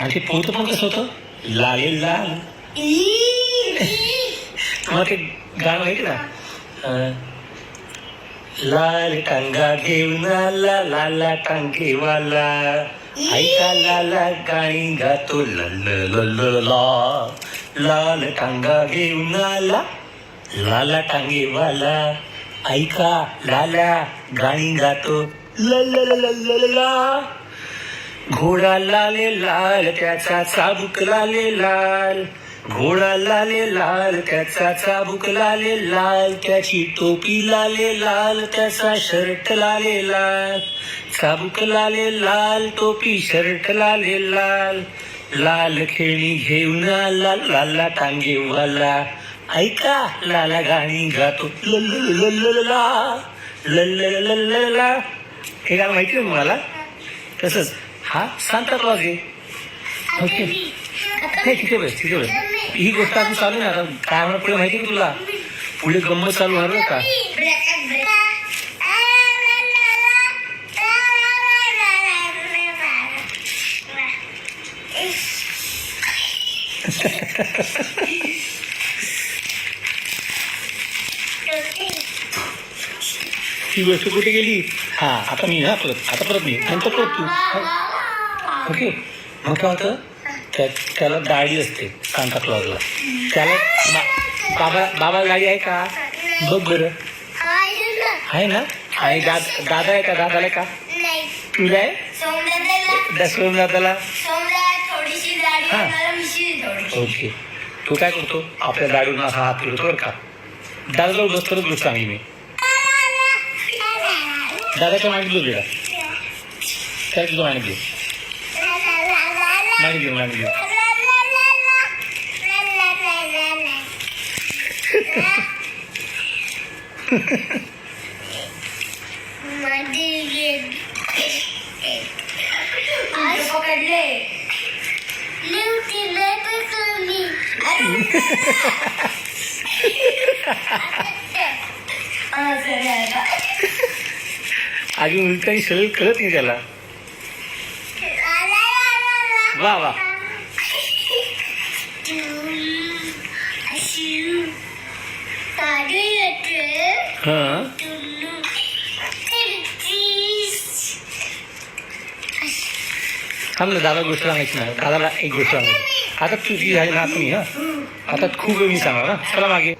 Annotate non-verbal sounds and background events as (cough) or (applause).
आणि ते पोहतं पण कसं होतं? लाले लाल. मला ते गाणं माहिती ना. लाल टांगा घेऊन आला लाला टांगेवाला ऐका लाला गाणी गातो लल लल ला लाल टांगा घेऊन आला लाला टांगेवाला ऐका लाला गाणी गातो लल लल ला. घोडा लाले लाल त्याचा चाबूक लाले लाल. घोडा लाले लाल त्याचा चाबूक लाले लाल. त्याची टोपी लाले लाल त्याचा शर्ट लाले लाल. चाबूक लाले लाल टोपी शर्ट लाले लाल. लाल खेळी घेऊन आला लाला टांगेवाला ऐका लाला गाणी गातो. लल्ला लल्ला हे गाणं माहिती आहे मला तसंच. हा? सांता क्लॉज आहे ओके. नाही तिथे बस तिथे बस ही गोष्ट अजून चालू आहे ना आता. काय म्हणा पुढे माहिती आहे का तुला? पुढे गंमत चालू होणार का? ही गोष्ट कुठे गेली? हा आता मी हा परत आता परत मी. नंतर परत तू. ओके. मग काय होतं? त्या त्याला दाढी असते सांता क्लॉजला. त्याला बा- बाबा बाबा गाडी आहे का? बघ बरं. आहे ना? आणि दाद दादा आहे का? दादाला का? तुला आहे? दसवून दादाला थोडीशी जाडी हा. मला मिशी ओके. तू काय करतो? आपल्या दाढीवरून असा हात फिरतो बरं का. दादाजवळ बसतोच गोष्ट सांगली मी. दादाच्या मागितलं दिला त्याला तुझं मागितलं मागितलं सर, आता. (laughs) अजून काही सरळ कळत नाही त्याला वा वा हां थांब ना दादा गोष्ट सांगायची ना दादाला एक गोष्ट सांगायची आता तुझी झाली ना तुम्ही हा आता खूप वेळ मी सांगा ना चला मागे